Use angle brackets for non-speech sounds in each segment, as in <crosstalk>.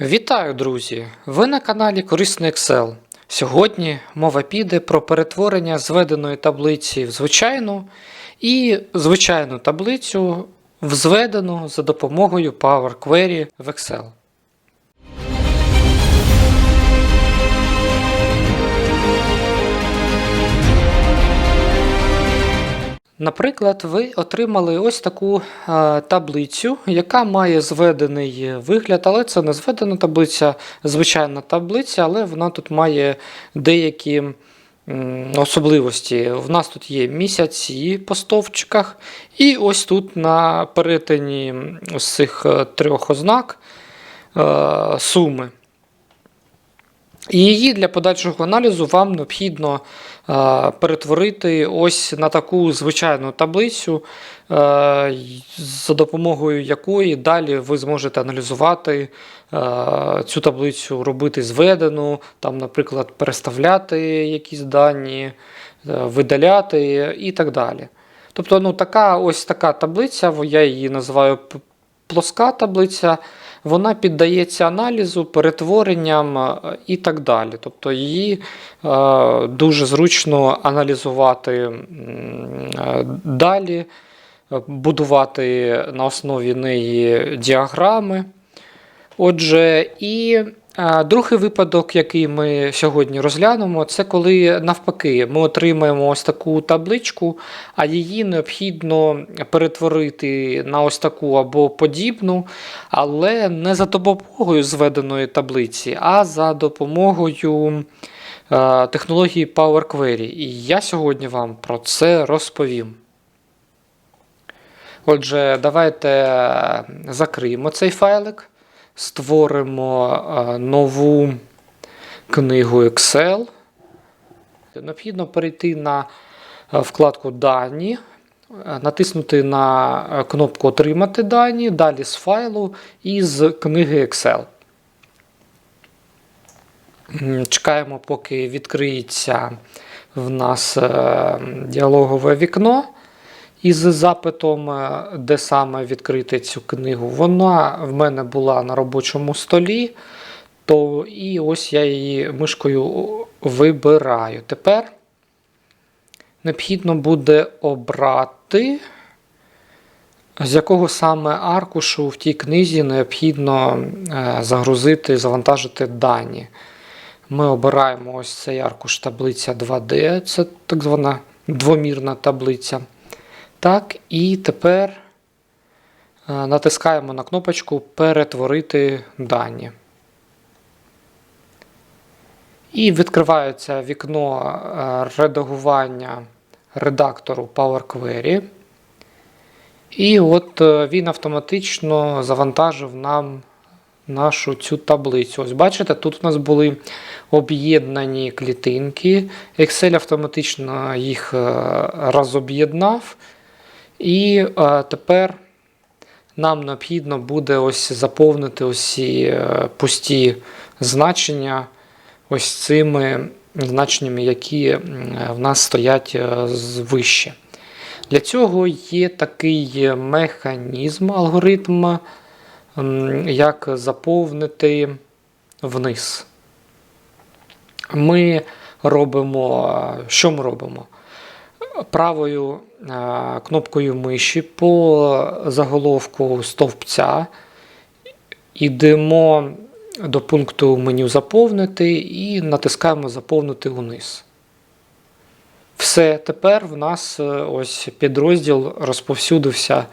Вітаю, друзі! Ви на каналі Корисний Excel. Сьогодні мова піде про перетворення зведеної таблиці в звичайну і звичайну таблицю в зведену за допомогою Power Query в Excel. Наприклад, ви отримали ось таку е, таблицю, яка має зведений вигляд, але це не зведена таблиця, звичайна таблиця, але вона тут має деякі особливості. В нас тут є місяці по стовпчиках, і ось тут на перетині ось цих е, трьох ознак е, суми. І її для подальшого аналізу вам необхідно перетворити ось на таку звичайну таблицю, е, за допомогою якої далі ви зможете аналізувати е, цю таблицю, робити зведену, там, наприклад, переставляти якісь дані, е, видаляти і так далі. Тобто, ну, така, ось така таблиця, я її називаю плоска таблиця, вона піддається аналізу, перетворенням е, і так далі. Тобто її е, дуже зручно аналізувати е, далі, будувати на основі неї діаграми. Отже, і другий випадок, який ми сьогодні розглянемо, це коли навпаки ми отримаємо ось таку табличку, а її необхідно перетворити на ось таку або подібну, але не за допомогою зведеної таблиці, а за допомогою е, технології Power Query. І я сьогодні вам про це розповім. Отже, давайте е, закриємо цей файлик, створимо е, нову книгу Excel. Необхідно перейти на е, вкладку Дані, е, натиснути на кнопку Отримати дані, далі з файлу і з книги Excel. Чекаємо, поки відкриється в нас діалогове вікно із запитом, е, де саме відкрити цю книгу. Вона в мене була на робочому столі, то і ось я її мишкою вибираю. Тепер необхідно буде обрати, з якого саме аркушу в тій книзі необхідно е, загрузити, завантажити дані. Ми обираємо ось цей аркуш таблиця 2D, це так звана двомірна таблиця. Так, і тепер е, натискаємо на кнопочку Перетворити дані. І відкривається вікно е, редагування редактору Power Query. І от е, він автоматично завантажив нам нашу цю таблицю. Ось бачите, тут у нас були об'єднані клітинки. Excel автоматично їх розоб'єднав. І е, тепер нам необхідно буде ось заповнити ці е, пусті значення ось цими значеннями, які в нас стоять е, вище. Для цього є такий механізм, алгоритм, як заповнити вниз. Ми робимо, е, що ми робимо? Правою е, кнопкою миші по заголовку стовпця йдемо до пункту меню Заповнити і натискаємо Заповнити униз. Все, тепер в нас е, ось підрозділ розповсюдився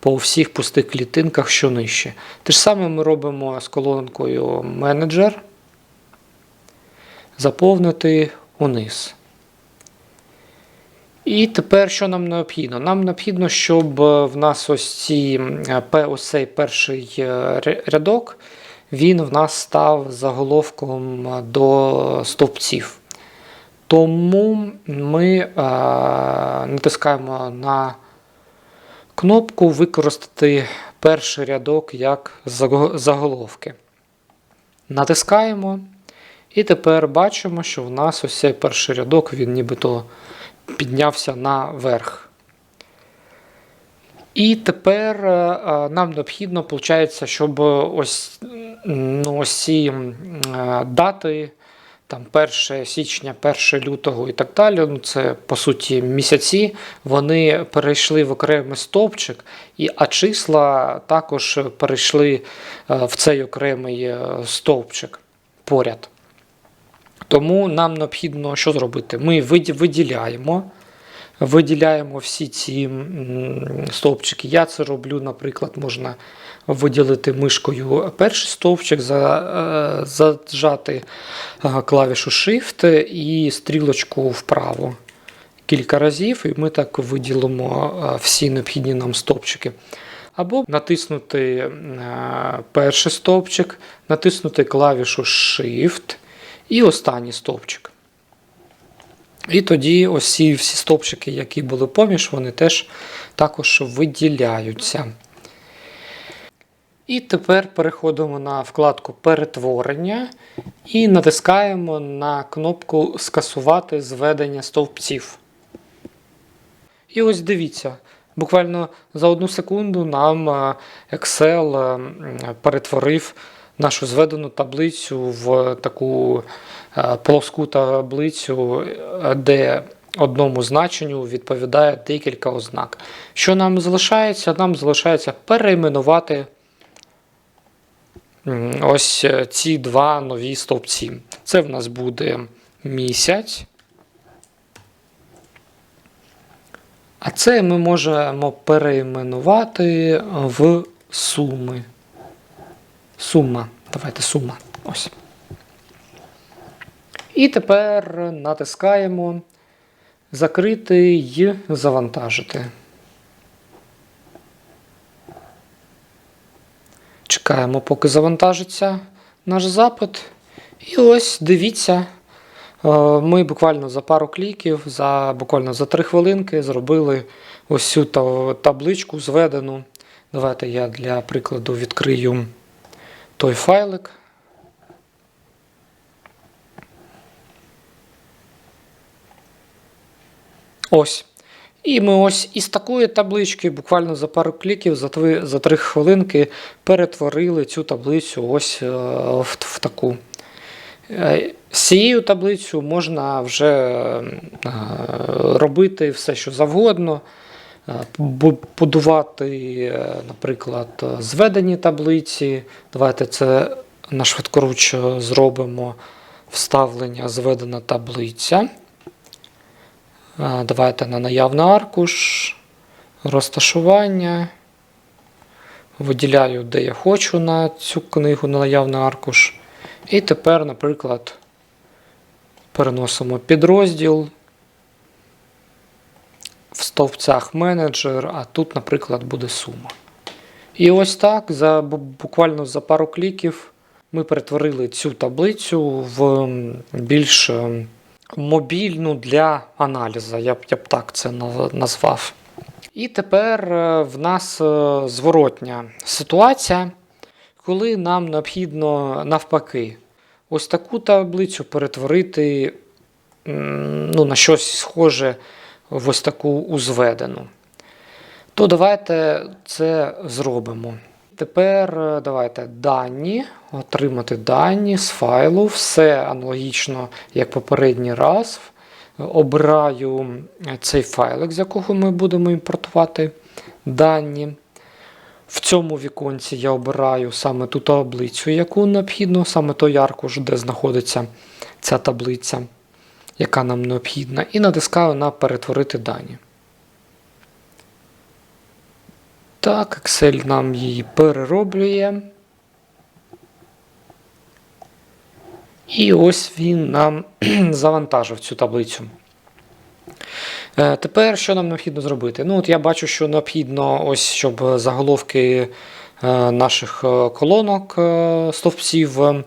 по всіх пустих клітинках, що нижче. Те ж саме ми робимо з колонкою менеджер. Заповнити униз. І тепер що нам необхідно? Нам необхідно, щоб е, в нас ось, ці, ось цей перший е, рядок, він в нас став заголовком е, до стовпців. Тому ми натискаємо на кнопку Використати перший рядок як заголовки. Натискаємо. І тепер бачимо, що в нас ось цей перший рядок, він нібито піднявся наверх. І тепер е, е, нам необхідно, виходить, щоб ось ну, ось ці е, дати, там 1 січня, 1 лютого і так далі, ну, це по суті місяці, вони перейшли в окремий стовпчик, і, а числа також перейшли в цей окремий стовпчик поряд. Тому нам необхідно що зробити? Ми виділяємо, виділяємо всі ці стовпчики. Я це роблю, наприклад, можна виділити мишкою перший стовпчик, е, зажати е, клавішу Shift і стрілочку вправо кілька разів, і ми так виділимо е, всі необхідні нам стовпчики. Або натиснути перший стовпчик, натиснути клавішу Shift і останній стовпчик. І тоді ось всі стовпчики, які були поміж, вони теж також виділяються. І тепер переходимо на вкладку Перетворення і натискаємо на кнопку Скасувати зведення стовпців. І ось дивіться, буквально за одну секунду нам е, Excel е, перетворив нашу зведену таблицю в таку е, плоску таблицю, е, де одному значенню відповідає декілька ознак. Що нам залишається? Нам залишається перейменувати ось е, ці два нові стовпці. Це в нас буде місяць. А це ми можемо перейменувати в суми. Сума. Давайте сума. Ось. І тепер натискаємо закрити і завантажити. Чекаємо, поки завантажиться наш запит. І ось дивіться. Е, Ми буквально за пару кліків, за буквально за 3 хвилинки зробили ось цю табличку зведену. Давайте я для прикладу відкрию той файлик. Ось. І ми ось із такої таблички, буквально за пару кліків, за 3, за 3 хвилинки перетворили цю таблицю ось е, в, в таку. Е, З цією таблицею можна вже е, робити все, що завгодно, будувати, е, наприклад, е, зведені таблиці. Давайте це на швидкоруч е, зробимо вставлення зведена таблиця. Е, Давайте на наявний аркуш, розташування. Виділяю, де я хочу на цю книгу на наявний аркуш. І тепер, наприклад, переносимо підрозділ стовпцях менеджер, а тут, наприклад, буде сума. І ось так, за, буквально за пару кліків, ми перетворили цю таблицю в більш мобільну для аналізу. Я б, я б так це назвав. І тепер е, в нас е, зворотня ситуація, коли нам необхідно навпаки ось таку таблицю перетворити ну, на щось схоже в ось таку узведену. То давайте це зробимо. Тепер е, давайте дані, отримати дані з файлу, все аналогічно, як попередній раз. Обираю цей файлик, з якого ми будемо імпортувати дані. В цьому віконці я обираю саме ту таблицю, яку необхідно, саме той аркуш, де знаходиться ця таблиця, яка нам необхідна, і натискаю на перетворити дані. Так, Excel нам її перероблює. І ось він нам <clears throat> завантажив цю таблицю. Е, Тепер що нам необхідно зробити? Ну, от я бачу, що необхідно, ось, щоб заголовки е, наших е, колонок стовпців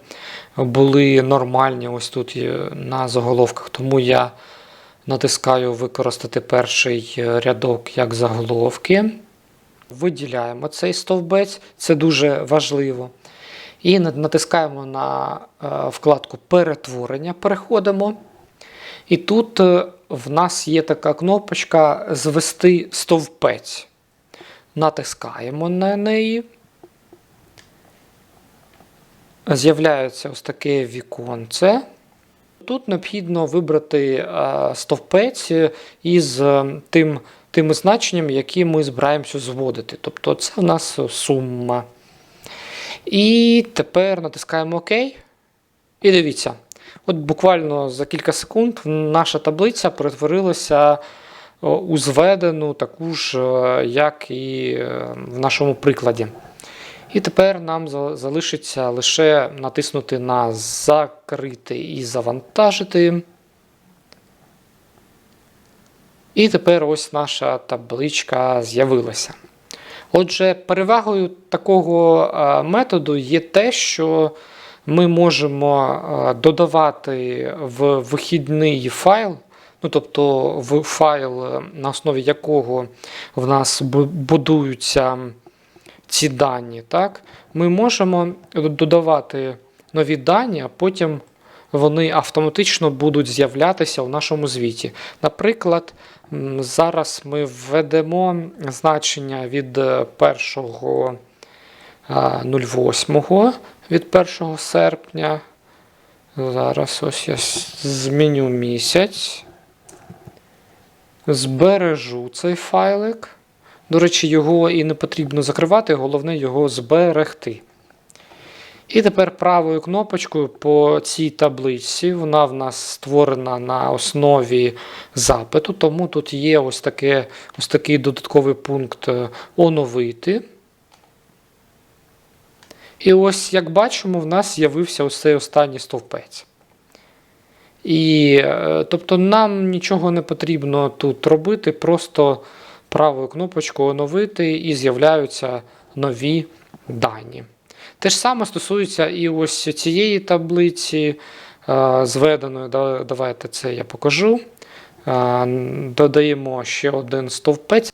були нормальні ось тут на заголовках. Тому я натискаю використати перший е, рядок як заголовки. Виділяємо цей стовбець, це дуже важливо. І натискаємо на е, вкладку Перетворення, переходимо. І тут е, в нас є така кнопочка Звести стовпець. Натискаємо на неї. З'являється ось таке віконце. Тут необхідно вибрати е, стовпець із е, тим, тими значеннями, які ми збираємося зводити. Тобто це в нас сума. І тепер натискаємо ОК. І дивіться, от буквально за кілька секунд наша таблиця перетворилася у зведену, таку ж, е, як і е, в нашому прикладі. І тепер нам залишиться лише натиснути на закрити і завантажити. І тепер ось наша табличка з'явилася. Отже, перевагою такого е, методу є те, що ми можемо е, додавати в вихідний файл, ну тобто в файл, е, на основі якого в нас бу- будуються ці дані, так, ми можемо додавати нові дані, а потім вони автоматично будуть з'являтися у нашому звіті. Наприклад, зараз ми введемо значення від е, 1 а, 08 від 1 серпня. Зараз ось я зміню місяць. Збережу цей файлик. До речі, його і не потрібно закривати, головне його зберегти. І тепер правою кнопочкою по цій таблиці, вона в нас створена на основі запиту, тому тут є ось, таке, ось такий додатковий пункт е, оновити. І ось, як бачимо, в нас з'явився ось цей останній стовпець. І, е, тобто, нам нічого не потрібно тут робити, просто правою кнопочкою оновити і з'являються нові дані. Те ж саме стосується і ось цієї таблиці е, зведеної. Давайте це я покажу. Е, Додаємо ще один стовпець.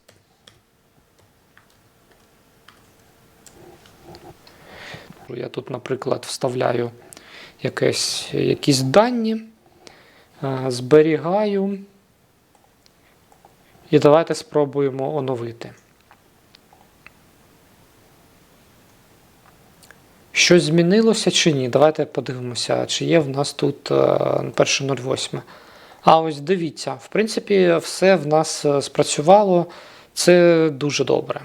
Я тут, наприклад, вставляю якесь, якісь дані, е, зберігаю. І давайте спробуємо оновити. Щось змінилося чи ні? Давайте подивимося, чи є в нас тут е, 1.08. А ось дивіться, в принципі, все в нас е, спрацювало. Це дуже добре.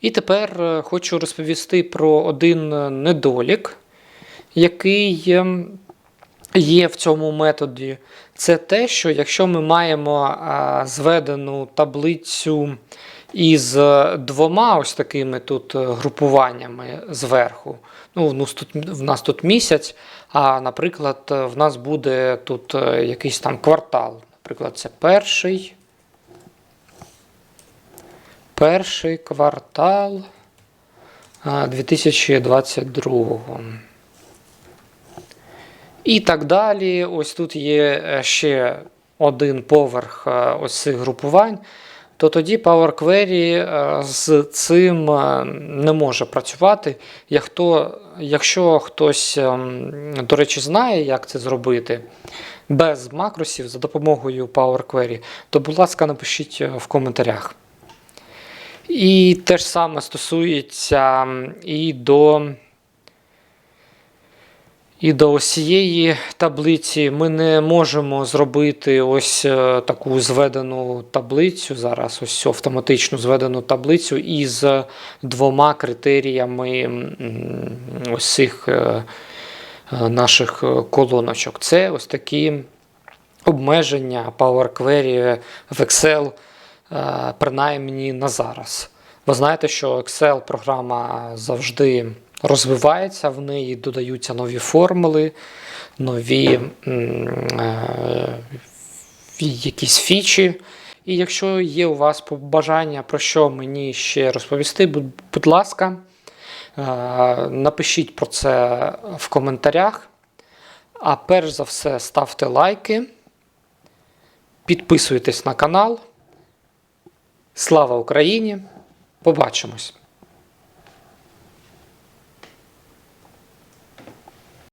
І тепер е, хочу розповісти про один е, недолік, який ем, є в цьому методі. Це те, що якщо ми маємо зведену таблицю із е, двома ось такими тут е, групуваннями зверху, ну, в нас тут, місяць, а, наприклад, е, в нас буде тут якийсь там квартал. Наприклад, це перший. Перший квартал а, 2022. І так далі. Ось тут є е, ще один поверх е, ось цих групувань. То тоді Power Query е, з цим не може працювати. Як Якщо хтось, ем, до речі, знає, як це зробити без макросів за допомогою Power Query, то, будь ласка, напишіть в коментарях. І те ж саме стосується і до, і до ось цієї таблиці. Ми не можемо зробити ось е, таку зведену таблицю, зараз ось автоматичну зведену таблицю із двома критеріями ось цих е, е, наших колоночок. Це ось такі обмеження Power Query в Excel принаймні на зараз. Ви знаєте, що Excel програма завжди розвивається, в неї додаються нові формули, нові е, якісь фічі. І якщо є у вас бажання про що мені ще розповісти, будь ласка, е, напишіть про це в коментарях. А перш за все, ставте лайки, підписуйтесь на канал. Слава Україні! Побачимось!